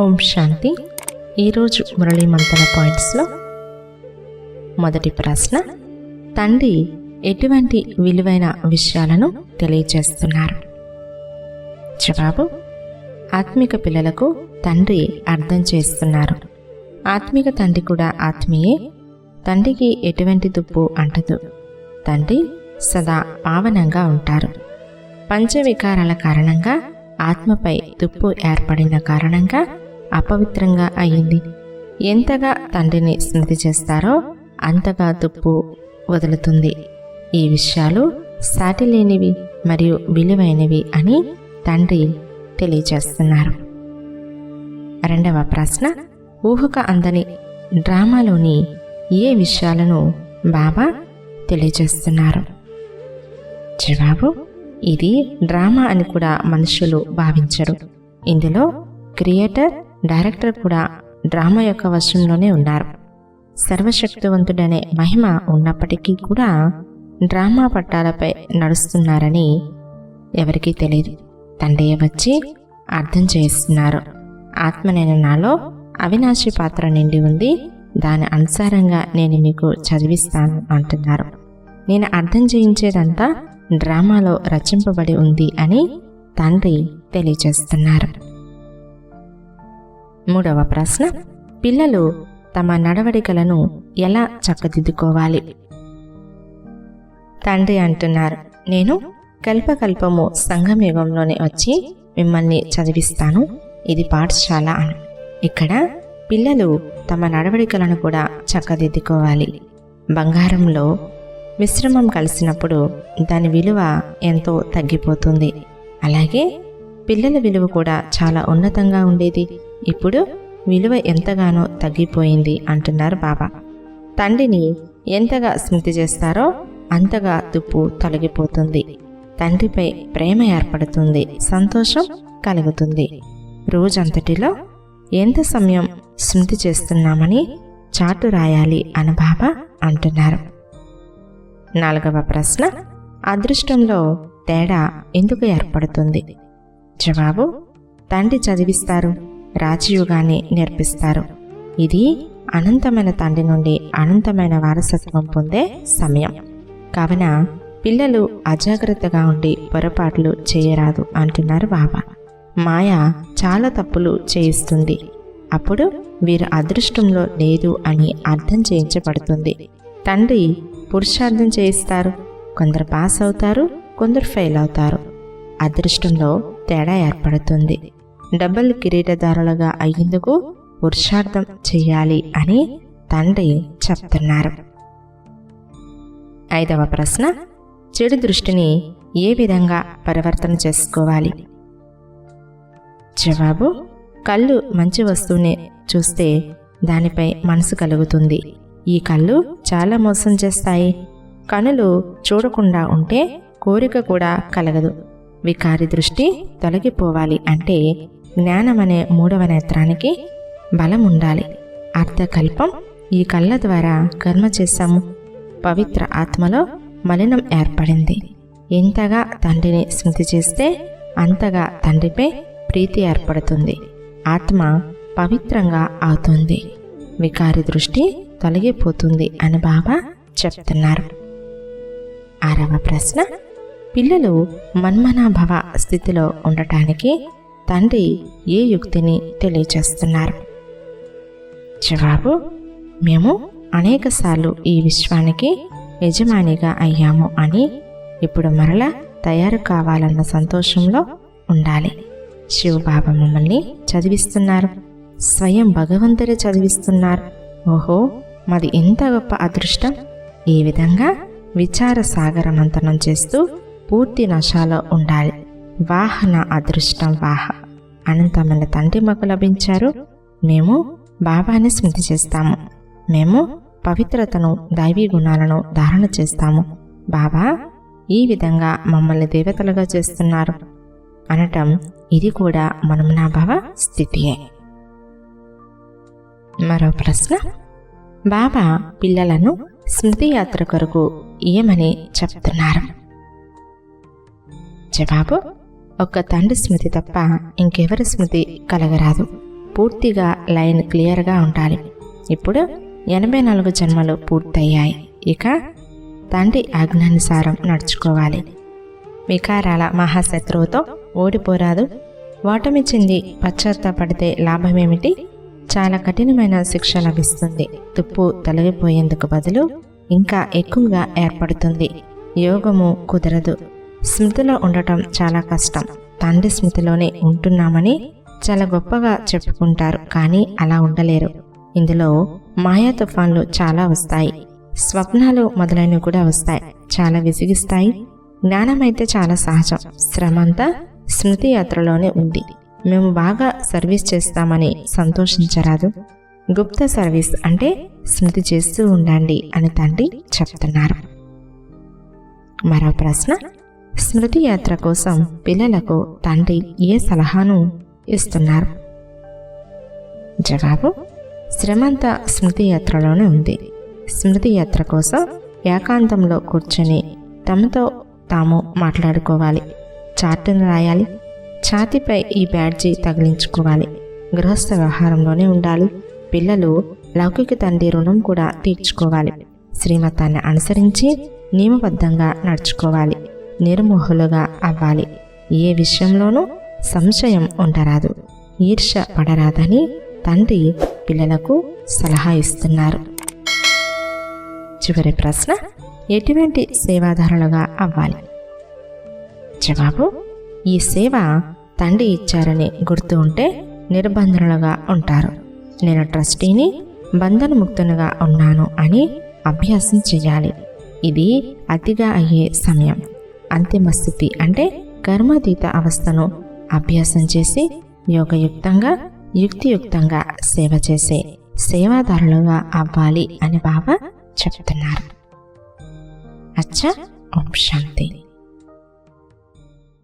ఓం శాంతి. ఈరోజు మురళీ మంతన పాయింట్స్లో మొదటి ప్రశ్న తండ్రి ఎటువంటి విలువైన విషయాలను తెలియజేస్తున్నారు? జవాబు ఆత్మిక పిల్లలకు తండ్రి అర్థం చేస్తున్నారు. ఆత్మిక తండ్రి కూడా ఆత్మీయే తండ్రికి ఎటువంటి తుప్పు అంటదు. తండ్రి సదా పావనంగా ఉంటారు. పంచవికారాల కారణంగా ఆత్మపై తుప్పు ఏర్పడిన కారణంగా అపవిత్రంగా అయ్యింది. ఎంతగా తండ్రిని స్మృతి చేస్తారో అంతగా తుప్పు వదులుతుంది. ఈ విషయాలు సాటిలేనివి మరియు విలువైనవి అని తండ్రి తెలియజేస్తున్నారు. రెండవ ప్రశ్న ఊహక అందని డ్రామాలోని ఏ విషయాలను బాబా తెలియజేస్తున్నారు? జవాబు ఇది డ్రామా అని కూడా మనుషులు భావించరు. ఇందులో క్రియేటర్ డైరెక్టర్ కూడా డ్రామా యొక్క వశంలోనే ఉన్నారు. సర్వశక్తివంతుడనే మహిమ ఉన్నప్పటికీ కూడా డ్రామా పట్టాలపై నడుస్తున్నారని ఎవరికీ తెలియదు తండ్రి వచ్చి అర్థం చేస్తున్నారు ఆత్మనైన నాలో అవినాశి పాత్ర నిండి ఉంది. దాని అనుసారంగా నేను మీకు చదివిస్తాను అంటున్నారు. నేను అర్థం చేయించేదంతా డ్రామాలో రచింపబడి ఉంది అని తండ్రి తెలియజేస్తున్నారు. మూడవ ప్రశ్న. పిల్లలు తమ నడవడికలను ఎలా చక్కదిద్దుకోవాలి? తండ్రి అంటున్నారు నేను కల్పకల్పము సంఘమయుగంలోనే వచ్చి మిమ్మల్ని చదివిస్తాను. ఇది పాఠశాల అని. ఇక్కడ పిల్లలు తమ నడవడికలను కూడా చక్కదిద్దుకోవాలి. బంగారంలో మిశ్రమం కలిసినప్పుడు దాని విలువ ఎంతో తగ్గిపోతుంది. అలాగే పిల్లల విలువ కూడా చాలా ఉన్నతంగా ఉండేది. ఇప్పుడు విలువ ఎంతగానో తగ్గిపోయింది అంటున్నారు బాబా. తండ్రిని ఎంతగా స్మృతి చేస్తారో అంతగా తుప్పు తొలగిపోతుంది. తండ్రిపై ప్రేమ ఏర్పడుతుంది సంతోషం కలుగుతుంది. రోజంతటిలో ఎంత సమయం స్మృతి చేస్తున్నామని చాటు రాయాలి అని బాబా అంటున్నారు. నాలుగవ ప్రశ్న అదృష్టంలో తేడా ఎందుకు ఏర్పడుతుంది? జవాబు తండ్రి చదివిస్తారు. రాజయోగాన్ని నేర్పిస్తారు. ఇది అనంతమైన తండ్రి నుండి అనంతమైన వారసత్వం పొందే సమయం. కావున పిల్లలు అజాగ్రత్తగా ఉండి పొరపాట్లు చేయరాదు అంటున్నారు బాబా మాయ చాలా తప్పులు చేయిస్తుంది. అప్పుడు వీరు అదృష్టంలో లేదు అని అర్థం చేయించబడుతుంది. తండ్రి పురుషార్థం చేయిస్తారు. కొందరు పాస్ అవుతారు కొందరు ఫెయిల్ అవుతారు. అదృష్టంలో తేడా ఏర్పడుతుంది. డబుల్ కిరీటదారులుగా అయ్యేందుకు పురుషార్థం చేయాలి అని తండ్రి చెప్తున్నారు. ఐదవ ప్రశ్న చెడు దృష్టిని ఏ విధంగా పరివర్తన చేసుకోవాలి? జవాబు కళ్ళు మంచి వస్తువుని చూస్తే దానిపై మనసు కలుగుతుంది. ఈ కళ్ళు చాలా మోసం చేస్తాయి. కనులు చూడకుండా ఉంటే కోరిక కూడా కలగదు. వికారి దృష్టి తొలగిపోవాలి అంటే జ్ఞానం అనే మూడవ నేత్రానికి బలం ఉండాలి అర్థకల్పం ఈ కళ్ళ ద్వారా కర్మ చేశాము. పవిత్ర ఆత్మలో మలినం ఏర్పడింది. ఎంతగా తండ్రిని స్మృతి చేస్తే అంతగా తండ్రిపై ప్రీతి ఏర్పడుతుంది. ఆత్మ పవిత్రంగా అవుతుంది. వికారి దృష్టి తొలగిపోతుంది అని బాబా చెప్తున్నారు. ఆరవ ప్రశ్న. పిల్లలు మన్మనాభవ స్థితిలో ఉండటానికి తండ్రి ఏ యుక్తిని తెలియచేస్తున్నారు? జవాబు మేము అనేకసార్లు ఈ విశ్వానికి యజమానిగా అయ్యాము అని ఇప్పుడు మరలా తయారు కావాలన్న సంతోషంలో ఉండాలి. శివబాబా మమ్మల్ని చదివిస్తున్నారు. స్వయం భగవంతుడే చదివిస్తున్నారు. ఓహో మాది ఎంత గొప్ప అదృష్టం. ఈ విధంగా విచార సాగరమంతనం చేస్తూ పూర్తి నశాలో ఉండాలి. వాహన అదృష్టం వాహ. అనంతమైన తండ్రి మాకు లభించారు. మేము బాబాని స్మృతి చేస్తాము. మేము పవిత్రతను దైవీ గుణాలను ధారణ చేస్తాము. బాబా ఈ విధంగా మమ్మల్ని దేవతలుగా చేస్తున్నారు. అనటం ఇది కూడా మనమునాభావ స్థితియే. మరో ప్రశ్న. బాబా పిల్లలను స్మృతి యాత్ర కొరకు ఏమని చెప్తున్నారు. జవాబు ఒక్క తండ్రి స్మృతి తప్ప ఇంకెవరి స్మృతి కలగరాదు. పూర్తిగా లైన్ క్లియర్గా ఉండాలి. ఇప్పుడు ఎనభై నాలుగు జన్మలు పూర్తయ్యాయి. ఇక తండ్రి ఆజ్ఞానుసారం నడుచుకోవాలి. వికారాల మహాశత్రువుతో ఓడిపోరాదు. ఓటమి పశ్చాత్తపడితే లాభమేమిటి? చాలా కఠినమైన శిక్ష లభిస్తుంది. తుప్పు తొలగిపోయేందుకు బదులు ఇంకా ఎక్కువగా ఏర్పడుతుంది. యోగము కుదరదు. స్మృతిలో ఉండటం చాలా కష్టం. తండ్రి స్మృతిలోనే ఉంటున్నామని చాలా గొప్పగా చెప్పుకుంటారు కానీ అలా ఉండలేరు. ఇందులో మాయా తుఫాన్లు చాలా వస్తాయి. స్వప్నాలు మొదలైనవి కూడా వస్తాయి. చాలా విసిగిస్తాయి. జ్ఞానం అయితే చాలా సహజం. శ్రమ అంతా స్మృతి యాత్రలోనే ఉంది. మేము బాగా సర్వీస్ చేస్తామని సంతోషించరాదు. గుప్త సర్వీస్ అంటే స్మృతి చేస్తూ ఉండండి అని తండ్రి చెప్తున్నారు. మరో ప్రశ్న. స్మృతి యాత్ర కోసం పిల్లలకు తండ్రి ఏ సలహాను ఇస్తున్నారు? జవాబు శ్రమంతా స్మృతి యాత్రలోనే ఉంది. స్మృతి యాత్ర కోసం ఏకాంతంలో కూర్చొని తమతో తాము మాట్లాడుకోవాలి. చార్టును రాయాలి. ఛాతిపై ఈ బ్యాడ్జీ తగిలించుకోవాలి. గృహస్థ వ్యవహారంలోనే ఉండాలి. పిల్లలు లౌకిక తండ్రి రుణం కూడా తీర్చుకోవాలి. శ్రీమతాన్ని అనుసరించి నియమబద్ధంగా నడుచుకోవాలి. నిర్మోహులుగా అవ్వాలి. ఏ విషయంలోనూ సంశయం ఉండరాదు. ఈర్ష పడరాదని తండ్రి పిల్లలకు సలహా ఇస్తున్నారు. చివరి ప్రశ్న ఎటువంటి సేవాదారులుగా అవ్వాలి? జవాబు ఈ సేవ తండ్రి ఇచ్చారని గుర్తు ఉంటే నిర్బంధనులుగా ఉంటారు. నేను ట్రస్టీని బంధనముక్తునిగా ఉన్నాను అని అభ్యాసం చేయాలి. ఇది అతిగా అయ్యే సమయం. అంతిమస్థితి అంటే కర్మాతీత అవస్థను అభ్యాసం చేసి యోగయుక్తంగా యుక్తియుక్తంగా సేవ చేసే సేవాదారులుగా అవ్వాలి అని బాబా చెప్తున్నారు. అచ్చా ఓం శాంతి.